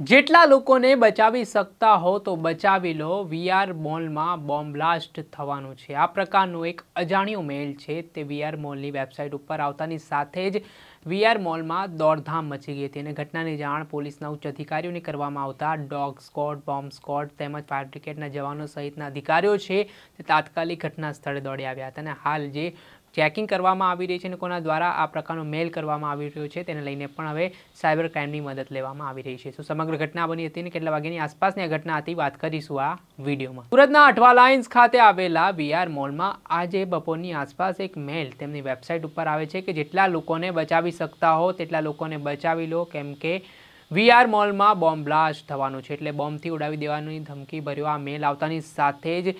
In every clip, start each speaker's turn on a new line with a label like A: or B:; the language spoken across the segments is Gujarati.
A: જેટલા લોકોને બચાવી શકતા હો તો બચાવી લો. વીઆર મોલમાં બોમ્બ બ્લાસ્ટ થવાનું છે. આ પ્રકારનો એક અજાણ્યો મેલ છે તે વીઆર મોલની વેબસાઇટ ઉપર આવતાની સાથે જ વીઆર મોલમાં દોડધામ મચી ગઈ હતી અને ઘટનાની જાણ પોલીસના ઉચ્ચ અધિકારીઓને કરવામાં આવતા. ડોગ સ્કોડ બોમ્બ સ્કોડ તેમજ ફાયર બ્રિગેડના જવાનો સહિતના અધિકારીઓ છે તે તાત્કાલિક ઘટના સ્થળે દોડી આવ્યા હતા અને હાલ જે ચેકિંગ કરવામાં આવી રહી છે અને કોના દ્વારા આ પ્રકારનો મેલ કરવામાં આવી રહ્યો છે તેને લઈને પણ હવે સાયબર ક્રાઇમની મદદ લેવામાં આવી રહી છે. તો સમગ્ર ઘટના બની હતી અને કેટલા વાગ્યાની આસપાસની આ ઘટના હતી વાત કરીશું આ વિડીયોમાં. સુરતના અઠવા લાઇન્સ ખાતે આવેલા વીઆર મોલમાં આજે બપોરની આસપાસ એક મેલ તેમની વેબસાઇટ ઉપર આવે છે કે જેટલા લોકોને બચાવી શકતા હો તેટલા લોકોને બચાવી લો કેમ કે વીઆર મોલમાં બોમ્બ બ્લાસ્ટ થવાનું છે. એટલે બોમ્બથી ઉડાવી દેવાની ધમકી ભર્યો આ મેલ આવતાની સાથે જ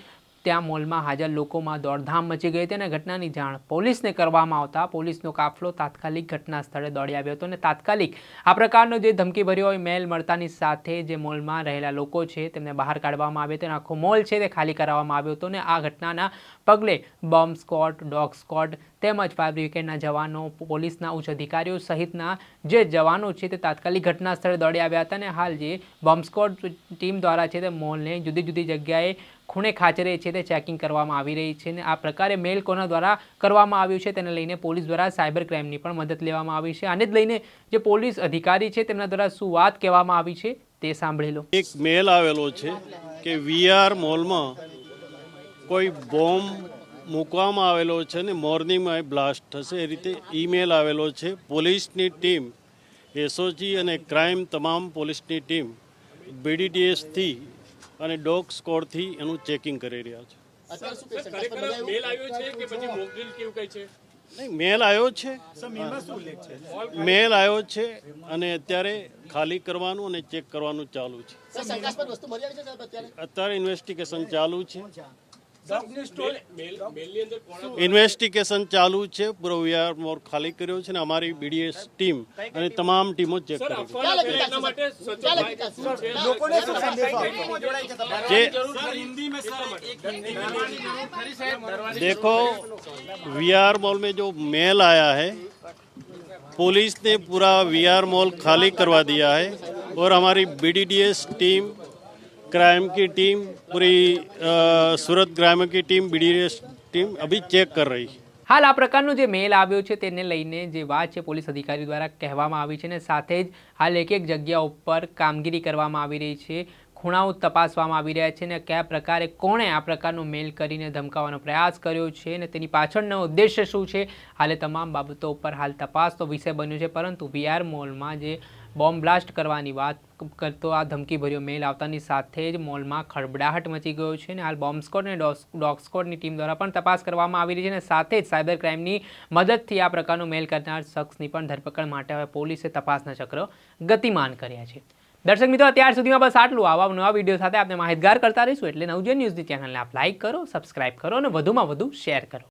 A: ત્યાં મોલમાં હાજર લોકોમાં દોડધામ મચી ગઈ હતી અને ઘટનાની જાણ પોલીસને કરવામાં આવતા પોલીસનો કાફલો તાત્કાલિક ઘટના સ્થળે દોડી આવ્યો હતો અને તાત્કાલિક આ પ્રકારનો જે ધમકી ભર્યો હોય મેલ મળતાની સાથે જે મોલમાં રહેલા લોકો છે તેમને બહાર કાઢવામાં આવ્યો હતો અને આખો મોલ છે તે ખાલી કરાવવામાં આવ્યો હતો અને આ ઘટનાના પગલે બોમ્બ સ્કોટ, ડોગ સ્કોટ તેમજ ફાયર બ્રિગેડના જવાનો, પોલીસના ઉચ્ચ અધિકારીઓ સહિતના જે જવાનો છે તે તાત્કાલિક ઘટના સ્થળે દોડી આવ્યા હતા અને હાલ જે બોમ્બ સ્કોટ ટીમ દ્વારા છે તે મોલને જુદી જુદી જગ્યાએ ખૂણે ખાચરે છે તે ચેકિંગ કરવામાં આવી રહી છે અને આ પ્રકારે મેલ કોના દ્વારા કરવામાં આવ્યું છે તેને લઈને પોલીસ દ્વારા સાયબર ક્રાઇમની પણ મદદ લેવામાં આવી છે. આને જ લઈને જે પોલીસ અધિકારી છે તેમના દ્વારા શું વાત કહેવામાં આવી છે તે સાંભળી લો.
B: એક મેલ આવેલો છે કે વીઆર મોલમાં કોઈ બોમ્બ મૂકવામાં આવેલો છે ને મોર્નિંગમાં બ્લાસ્ટ થશે. એ રીતે ઈમેલ આવેલો છે. પોલીસની ટીમ, એસઓજી અને ક્રાઇમ તમામ પોલીસની ટીમ બીડીડીએસથી અને ડોગ સ્કોડથી એનું ચેકિંગ કરી રહ્યા છે.
C: મેલ આવ્યો છે કે પછી મોકડ્રીલ કેવું કઈ છે?
B: નહીં મેલ આવ્યો છે. મેલ આવ્યો છે અને અત્યારે ખાલી કરવાનું અને ચેક કરવાનું ચાલુ છે.
D: સર શંકાસ્પદ વસ્તુ મળી આવી છે સાહેબ અત્યારે?
B: અત્યારે ઇન્વેસ્ટિગેશન ચાલુ છે.
C: મેલ મેલની અંદર કોણ
B: ઇન્વેસ્ટિગેશન ચાલુ છે પૂરો વીઆર મોર ખાલી કર્યો છે ને અમારી બીડીએસ ટીમ અને તમામ ટીમો ચેક
C: સર
B: કરી
C: અફવાના
D: ક્યાં
C: ફેલાય
D: લખી
C: એટલા માટે સચોટ
D: ક્યાં
C: માહિતી
D: લખી
C: શું છે?
D: લોકોને શું સંદેશો
B: જે
C: એટલા માટે.
B: देखो वीआर मॉल में जो मेल आया है पुलिस ने पूरा वीआर मॉल खाली करवा दिया है और हमारी बीडीडीएस टीम क्राइम की टीम पूरी अ, सूरत ग्राम की टीम बीडीडीएस टीम अभी चेक कर रही है
A: હાલ આ પ્રકારનો જે મેલ આવ્યો છે તેને લઈને જે વાત છે પોલીસ અધિકારી દ્વારા કહેવામાં આવી છે અને સાથે જ હાલ એક એક જગ્યા ઉપર કામગીરી કરવામાં આવી રહી છે ખૂણાઓ તપાસવામાં આવી રહ્યા છે અને કયા પ્રકારે કોણે આ પ્રકારનો મેલ કરીને ધમકાવવાનો પ્રયાસ કર્યો છે અને તેની પાછળનો ઉદ્દેશ્ય શું છે હાલે તમામ બાબતો ઉપર હાલ તપાસ તો વિષય બન્યો છે પરંતુ વીઆર મોલમાં જે બોમ્બ બ્લાસ્ટ કરવાની વાત કરતો આ ધમકીભર્યો મેલ આવતાની સાથે જ મોલમાં ખળબડાહટ મચી ગયો છે અને હાલ બોમ્બ સ્કોડ અને ડોગ સ્કોડની ટીમ દ્વારા પણ તપાસ કરવામાં આવી રહી છે અને સાથે જ સાયબર ક્રાઇમની મદદથી આ પ્રકારનો મેલ કરનાર શખ્સની પણ ધરપકડ માટે હવે પોલીસે તપાસના ચક્ર ગતિમાન કર્યા છે. દર્શક મિત્રો, અત્યાર સુધીમાં બસ આટલું. આવા નવા વીડિયો સાથે આપણે માહિતગાર કરતા રહીશું. એટલે નવજન ન્યૂઝની ચેનલને આપ લાઇક કરો સબસ્ક્રાઇબ કરો અને વધુમાં વધુ શેર કરો.